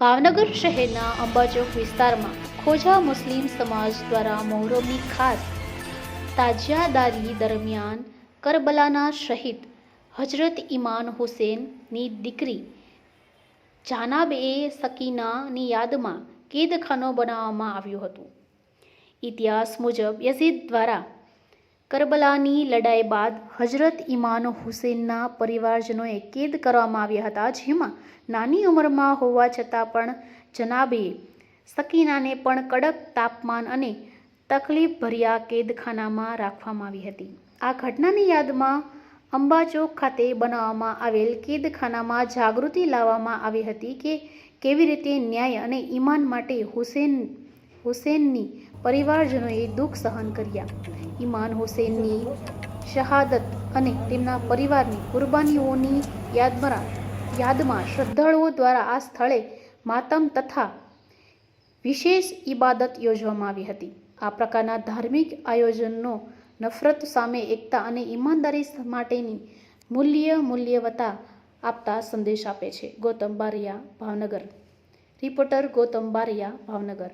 ભાવનગર શહેરના અંબાચોક વિસ્તારમાં ખોજા મુસ્લિમ સમાજ દ્વારા મોહરમની ખાસ તાજિયાદારી દરમિયાન કરબલાના શહીદ હજરત ઇમાન હુસેનની દીકરી જાનાબ એ સકીનાની યાદમાં કેદખાનો બનાવવામાં આવ્યું હતું. ઇતિહાસ મુજબ યઝીદ દ્વારા કરબલાની લડાઈ બાદ હજરત ઇમાન હુસેનના પરિવારજનોએ કેદ કરવામાં આવ્યા હતા. જેમાં નાની ઉંમરમાં હોવા છતાં પણ જનાબે સકીનાને પણ કડક તાપમાન અને તકલીફભર્યા કેદખાનામાં રાખવામાં આવી હતી. આ ઘટનાની યાદમાં અંબાચોક ખાતે બનાવવામાં આવેલ કેદખાનામાં જાગૃતિ લાવવામાં આવી હતી કે કેવી રીતે ન્યાય અને ઈમાન માટે હુસેન હુસેનની પરિવારજનોએ દુઃખ સહન કર્યા. ઈમાન હુસેનની શહાદત અને તેમના પરિવારની કુરબાનીઓની યાદમાં યાદમાં શ્રદ્ધાળુઓ દ્વારા આ સ્થળે માતમ તથા વિશેષ ઇબાદત યોજવામાં આવી હતી. આ પ્રકારના ધાર્મિક આયોજનનો નફરત સામે એકતા અને ઈમાનદારી માટેની મૂલ્ય મૂલ્યવતા આપતા સંદેશ આપે છે. ગૌતમ બારિયા, ભાવનગર. રિપોર્ટર ગૌતમ બારિયા, ભાવનગર.